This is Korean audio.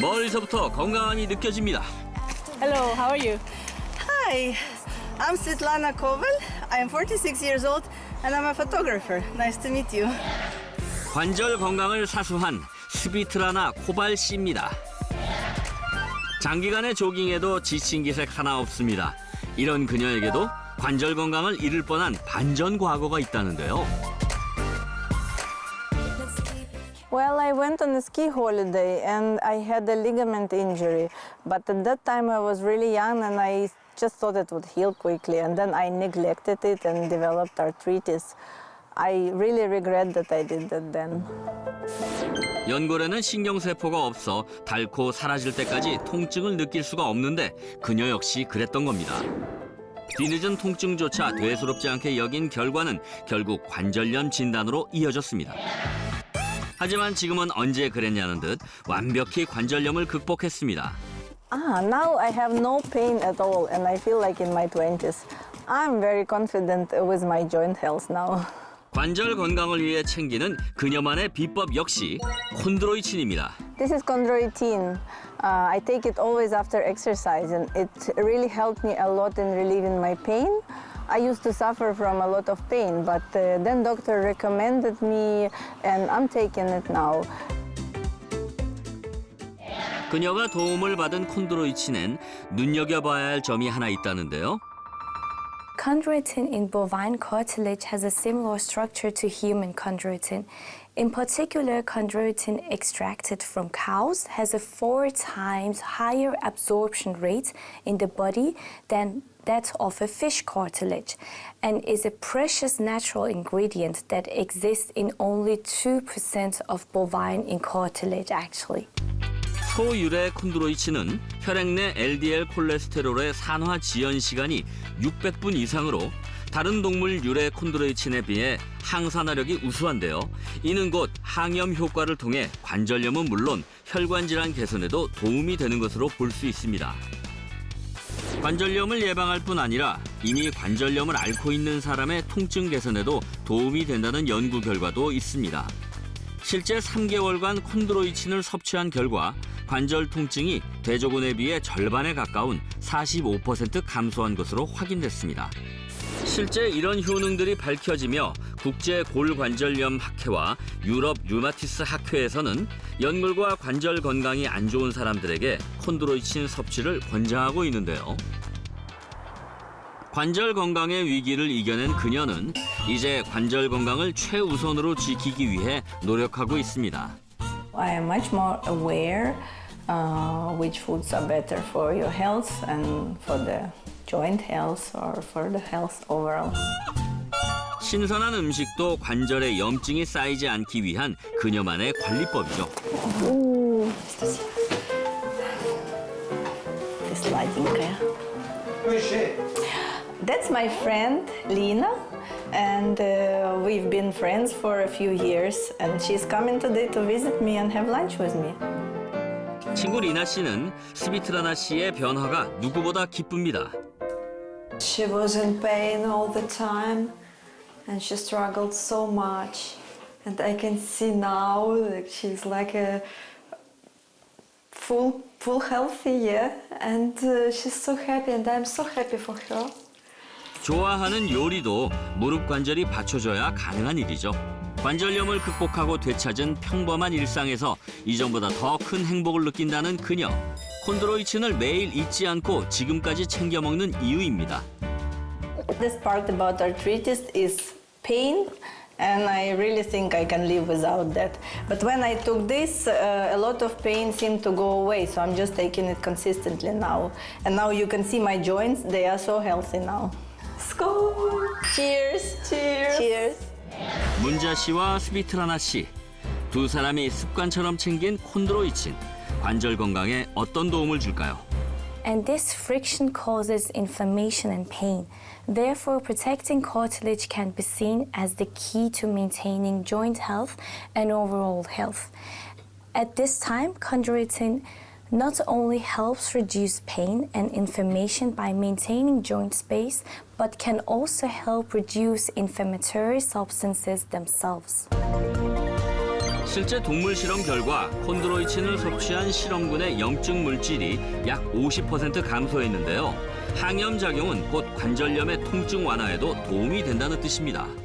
멀리서부터 건강함이 느껴집니다. Hello, how are you? Hi, I'm Svetlana Koval. I'm 46 years old and I'm a photographer. Nice to meet you. 관절 건강을 사수한 스비트라나 코발 씨입니다. 장기간의 조깅에도 지친 기색 하나 없습니다. 이런 그녀에게도 관절 건강을 잃을 뻔한 반전 과거가 있다는데요. I went on a ski holiday and I had a ligament injury. But at that time I was really young and I just thought it would heal quickly. And then I neglected it and developed arthritis. I really regret that I did that then. 연골에는 신경세포가 없어 닳고 사라질 때까지 통증을 느낄 수가 없는데 그녀 역시 그랬던 겁니다. 뒤늦은 통증조차 대수롭지 않게 여긴 결과는 결국 관절염 진단으로 이어졌습니다. 하지만 지금은 언제 그랬냐는 듯 완벽히 관절염을 극복했습니다. Ah, now I have no pain at all and I feel like in my 20s. I'm very confident with my joint health now. 관절 건강을 위해 챙기는 그녀만의 비법 역시 콘드로이친입니다. This is chondroitin. Uh, I take it always after exercise, and it really helped me a lot in relieving my pain. I used to suffer from a lot of pain, but uh, then doctor recommended me, and I'm taking it now. 그녀가 도움을 받은 콘드로이친엔 눈여겨봐야 할 점이 하나 있다는데요. Chondroitin in bovine cartilage has a similar structure to human chondroitin. In particular, chondroitin extracted from cows has a four times higher absorption rate in the body than that of a fish cartilage and is a precious natural ingredient that exists in only 2% of bovine in cartilage actually. 소유래 콘드로이친은 혈액 내 LDL 콜레스테롤의 산화 지연 시간이 600분 이상으로 다른 동물 유래 콘드로이친에 비해 항산화력이 우수한데요. 이는 곧 항염 효과를 통해 관절염은 물론 혈관 질환 개선에도 도움이 되는 것으로 볼 수 있습니다. 관절염을 예방할 뿐 아니라 이미 관절염을 앓고 있는 사람의 통증 개선에도 도움이 된다는 연구 결과도 있습니다. 실제 3개월간 콘드로이친을 섭취한 결과 관절 통증이 대조군에 비해 절반에 가까운 45% 감소한 것으로 확인됐습니다. 실제 이런 효능들이 밝혀지며 국제 골관절염 학회와 유럽 류마티스 학회에서는 연골과 관절 건강이 안 좋은 사람들에게 콘드로이친 섭취를 권장하고 있는데요. 관절 건강의 위기를 이겨낸 그녀는 이제 관절 건강을 최우선으로 지키기 위해 노력하고 있습니다. I am much more aware uh, which foods are better for your health and for the joint health or for the health overall. 신선한 음식도 관절에 염증이 쌓이지 않기 위한 그녀만의 관리법이죠. Ooh, This Ladinka. Who is she? That's my friend Lina and uh, we've been friends for a few years. And she's coming today to visit me and have lunch with me. 친구 리나 씨는 스비트라나 씨의 변화가 누구보다 기쁩니다. She was in pain all the time and she struggled so much. And I can see now that she's like a full, full healthy, yeah. And uh, she's so happy and I'm so happy for her. 좋아하는 요리도 무릎 관절이 받쳐줘야 가능한 일이죠. 관절염을 극복하고 되찾은 평범한 일상에서 이전보다 더 큰 행복을 느낀다는 그녀. 콘드로이친을 매일 잊지 않고 지금까지 챙겨 먹는 이유입니다. This part about arthritis is pain, and I really think I can live without that. But when I took this, uh, a lot of pain seemed to go away, so I'm just taking it consistently now. And now you can see my joints, they are so healthy now. Skull! Cheers! Cheers! Cheers! 문자 씨와 스비트라나 씨. 두 사람이 습관처럼 챙긴 콘드로이친. 관절 건강에 어떤 도움을 줄까요? and this friction causes inflammation and pain. Therefore, protecting cartilage can be seen as the key to maintaining joint health and overall health. At this time, chondroitin not only helps reduce pain and inflammation by maintaining joint space, but can also help reduce inflammatory substances themselves. 실제 동물 실험 결과 콘드로이친을 섭취한 실험군의 염증 물질이 약 50% 감소했는데요. 항염 작용은 곧 관절염의 통증 완화에도 도움이 된다는 뜻입니다.